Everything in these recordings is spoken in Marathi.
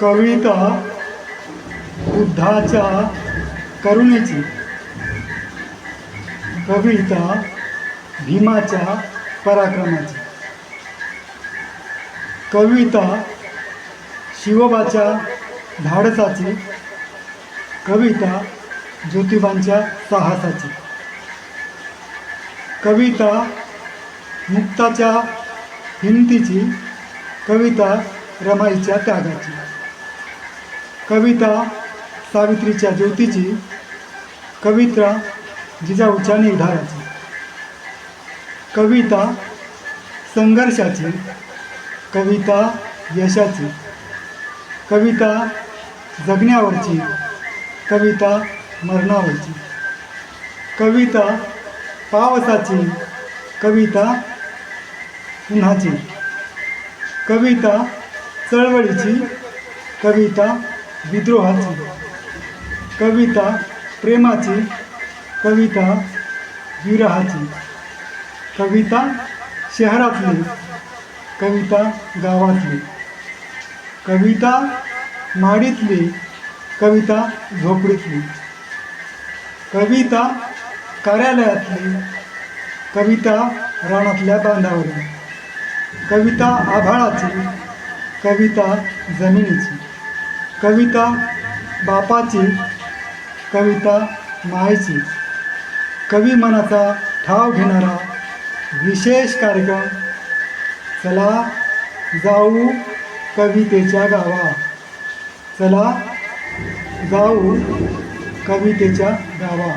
कविता बुद्धाच्या करुणेची. कविता भीमाच्या पराक्रमाची. कविता शिवबाच्या धाडसाची. कविता ज्योतिबांच्या साहसाची. कविता मुक्ताच्या हिमतीची कविता रमाईच्या त्यागाची. कविता सावित्रीच्या ज्योतीची कविता जिजाऊच्या निर्धाराची कविता संघर्षाची कविता यशाची. कविता जगण्यावरची कविता मरणावरची. कविता पावसाची कविता उन्हाची. कविता चळवळीची कविता विद्रोहाची कविता प्रेमाची कविता विरहाची कविता शहरातली कविता गावातली कविता माडीतली कविता झोपडीतली कविता कार्यालयातली कविता रानातल्या बांधावरील कविता आभाळाची कविता जमिनीची कविता बापाची कविता मायची कवी मनाचा ठाव घेणारा विशेष कार्यक्रम. चला जाऊ कवितेच्या गावा. चला जाऊ कवितेच्या गावा.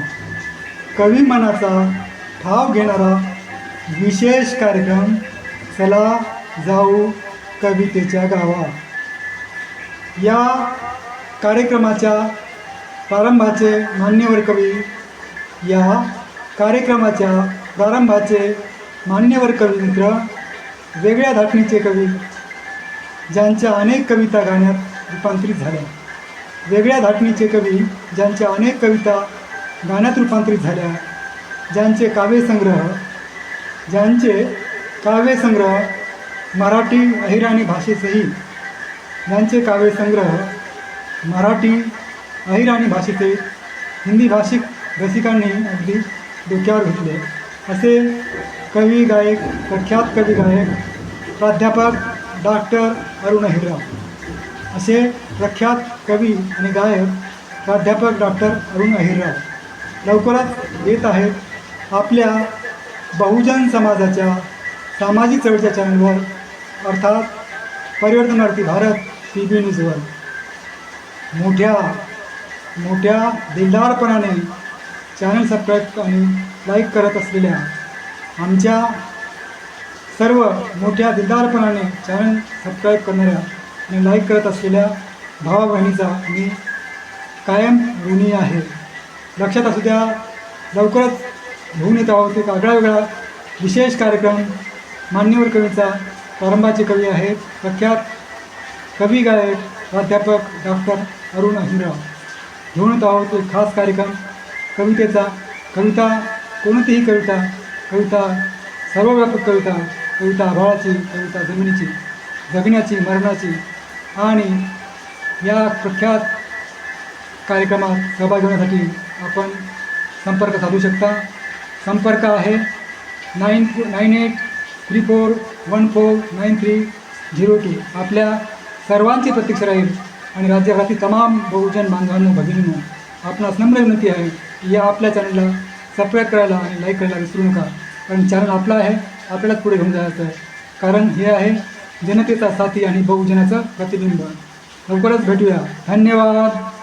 कवी मनाचा ठाव घेणारा विशेष कार्यक्रम. चला जाऊ कवितेच्या गावा. या कार्यक्रमाच्या प्रारंभाचे मान्यवर कवी या कार्यक्रमाच्या प्रारंभाचे मान्यवर कवी मित्र वेगळ्या धाटणीचे कवी ज्यांच्या अनेक कविता गाण्यात रूपांतरित झाल्या. वेगळ्या धाटणीचे कवी ज्यांच्या अनेक कविता गाण्यात रूपांतरित झाल्या. ज्यांचे काव्यसंग्रह ज्यांचे काव्यसंग्रह मराठी अहिराणी भाषेसही यांचे काव्यसंग्रह मराठी अहिराणी भाषेचे हिंदी भाषिक रसिकांनी अगदी डोक्यावर घेतले. असे कवी गायक प्रख्यात कवी गायक प्राध्यापक डॉक्टर अरुण हिरा असे प्रख्यात कवी आणि गायक प्राध्यापक डॉक्टर अरुण अहिरराव लवकरच येत आहेत आपल्या बहुजन समाजाच्या सामाजिक चळच्या चॅनलवर अर्थात परिवर्तनार्थी भारत टी व्ही न्यूजवर मोठ्या मोठ्या दिलदारपणाने चॅनल सबस्क्राईब आणि लाईक करत असलेल्या आमच्या सर्व मोठ्या दिलदारपणाने चॅनल सबस्क्राईब करणाऱ्या आणि लाईक करत असलेल्या भावा बहिणीचा मी कायम ऋणी आहे. लक्षात असू द्या लवकरच घेऊन येत आहोत एक आगळा वेगळा विशेष कार्यक्रम मान्यवर कवीचा प्रारंभाचे कवी आहेत. प्रख्यात कवी गायक प्राध्यापक डॉक्टर अरुण अहिरराव. घेऊन येत आहोत एक खास कार्यक्रम. कवितेचा कविता कोणतीही कविता कविता सर्वव्यापक कविता कविता आभाळाची कविता जमिनीची जगण्याची मरणाची आणि या प्रख्यात कार्यक्रमात सहभाग होण्यासाठी आपण संपर्क साधू शकता. संपर्क आहे nine nine eight three four one four nine three zero two. आपल्या सर्वांची प्रतीक्षा राहील आणि राज्यभरातील तमाम बहुजन बांधवांना भगिनींना आपणास नम्र विनंती आहे की या आपल्या चॅनलला सबस्क्राईब करायला आणि लाईक करायला विसरू नका. कारण चॅनल आपला आहे आपल्यालाच पुढे घेऊन जायचं आहे. कारण हे आहे जनतेचा साथी आणि बहुजनाचं प्रतिबिंब. लवकरच भेटूया. धन्यवाद.